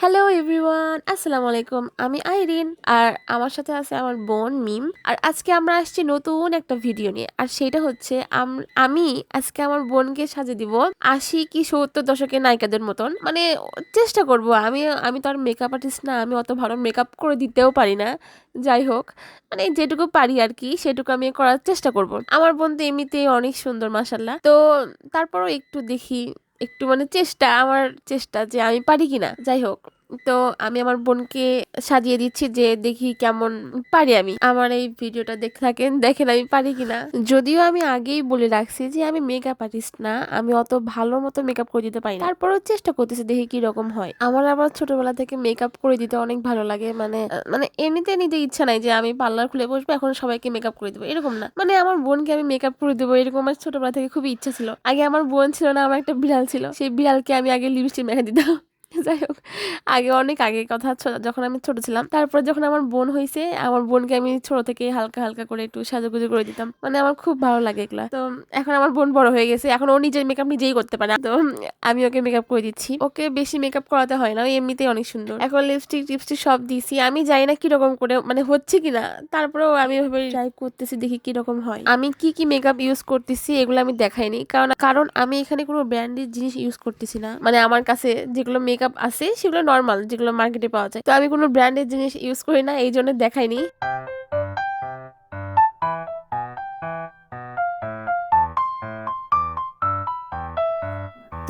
Hello everyone আসসালামু আলাইকুম আমি আইরিন আর আমার সাথে আছে আমার বোন মিম। আর আজকে আমরা আসছি নতুন একটা ভিডিও নিয়ে। আর সেটা হচ্ছে, আমি আজকে আমার বোনকে সাজে দিব আশি কি সত্তর দশকের নায়িকাদের মতন। মানে চেষ্টা করব। আমি আমি তো আর মেকআপ আর্টিস্ট না, আমি অত ভালো মেকআপ করে দিতেও পারি না। যাই হোক মানে যেটুকু পারি আর কি, সেটুকু আমি করার চেষ্টা করব। আমার বোন তো এমনিতেই অনেক সুন্দর মাসাল্লাহ তো তারপরও একটু দেখি একটু মানে চেষ্টা আমার চেষ্টা যে আমি পারি কিনা। যাই হোক তো আমি আমার বোনকে সাজিয়ে দিচ্ছি যে দেখি কেমন পারি আমি। আমার এই ভিডিওটা দেখে থাকেন, দেখেন আমি পারি কিনা। যদিও আমি আগেই বলে রাখছি যে আমি মেকআপ আর্টিস্ট না, আমি অত ভালো মতো মেকআপ করে দিতে পারি না। তারপরেও চেষ্টা করতেছি দেখি কি রকম হয়। আমার আবার ছোটবেলা থেকে মেকআপ করে দিতে অনেক ভালো লাগে মানে মানে এমনিতে নিতে ইচ্ছা নাই যে আমি পার্লার খুলে বসবো, এখন সবাইকে মেকআপ করে দেবো, এরকম না। মানে আমার বোনকে আমি মেকআপ করে দেবো, এরকম আমার ছোটবেলা থেকে খুবই ইচ্ছা ছিল। আগে আমার বোন ছিল না, আমার একটা বিড়াল ছিল। সেই বিড়ালকে আমি আগে লিপস্টিক মেখে দিতাম। যাই হোক, আগে অনেক আগে কথা যখন আমি ছোট ছিলাম, তারপর যখন আমার বোন হয়েছে আমার বোনকে আমি ছোট থেকে হালকা হালকা করে একটু সাজুগুজু করে দিতাম। মানে আমার খুব ভালো লাগে এগুলা। তো এখন আমার বোন বড় হয়ে গেছে, এখন ও নিজের মেকআপ নিজেই করতে পারে। তো আমি ওকে মেকআপ করে দিচ্ছি। ওকে বেশি মেকআপ করাতে হয় না এমনিতেই অনেক সুন্দর। এখন লিপস্টিক টিপস্টিক সব দিছি, আমি জানি না কীরকম করে মানে হচ্ছে কিনা তারপরেও আমি ওইভাবে ট্রাই করতেছি, দেখি কীরকম হয়। আমি কি কি মেকআপ ইউজ করতেছি, এগুলো আমি দেখাইনি, কারণ কারণ আমি এখানে কোনো ব্র্যান্ডের জিনিস ইউজ করতেছি না। মানে আমার কাছে যেগুলো মেকআপ আছে, সেগুলো নর্মাল যেগুলো মার্কেটে পাওয়া যায়। তো আমি কোনো ব্র্যান্ডের জিনিস ইউজ করি না এই জন্য দেখাইনি।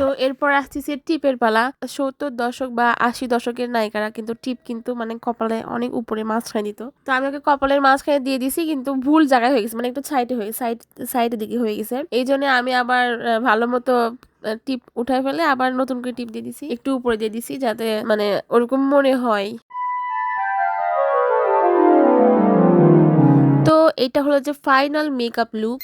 তো এরপর আসতেছে টিপের পালা। সত্তর দশক বা আশি দশকের নায়িকারা কিন্তু টিপ কিন্তু মানে কপালে অনেক উপরে মাঝখানে দিত। তো আমি ওকে কপালের মাঝখানে দিয়ে দিছি কিন্তু ভুল জায়গায় হয়ে গেছে মানে একটু সাইডে হয়ে সাইড সাইডের দিকে হয়ে গেছে। এই জন্য আমি আবার ভালো মতো টিপ উঠায় ফেলে আবার নতুন করে টিপ দিয়ে দিছি, একটু উপরে দিয়ে দিছি যাতে মানে ওরকম মনে হয়। তো এটা হলো যে ফাইনাল মেকআপ লুক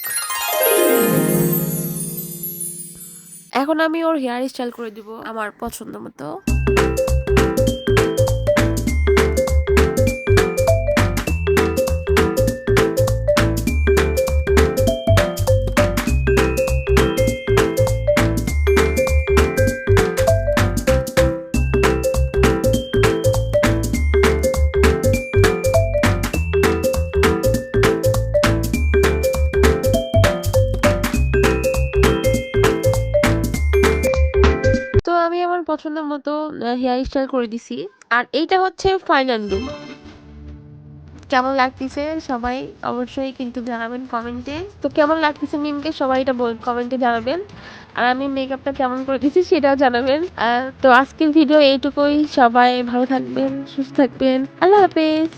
এখন আমি ওর হেয়ার স্টাইল করে দিব আমার পছন্দ মতো। পছন্দ মতো হেয়ার স্টাইল করে দিছি। আর এইটা হচ্ছে ফাইনাল লুক কেমন লাগতেছে সবাই অবশ্যই কিন্তু জানাবেন কমেন্টে তো কেমন লাগতেছে মিমকে সবাই এটা বল কমেন্টে জানাবেন। আর আমি মেকআপটা কেমন করে দিচ্ছি সেটাও জানাবেন। তো আজকের ভিডিও এইটুকুই। সবাই ভালো থাকবেন, সুস্থ থাকবেন। আল্লাহ হাফেজ।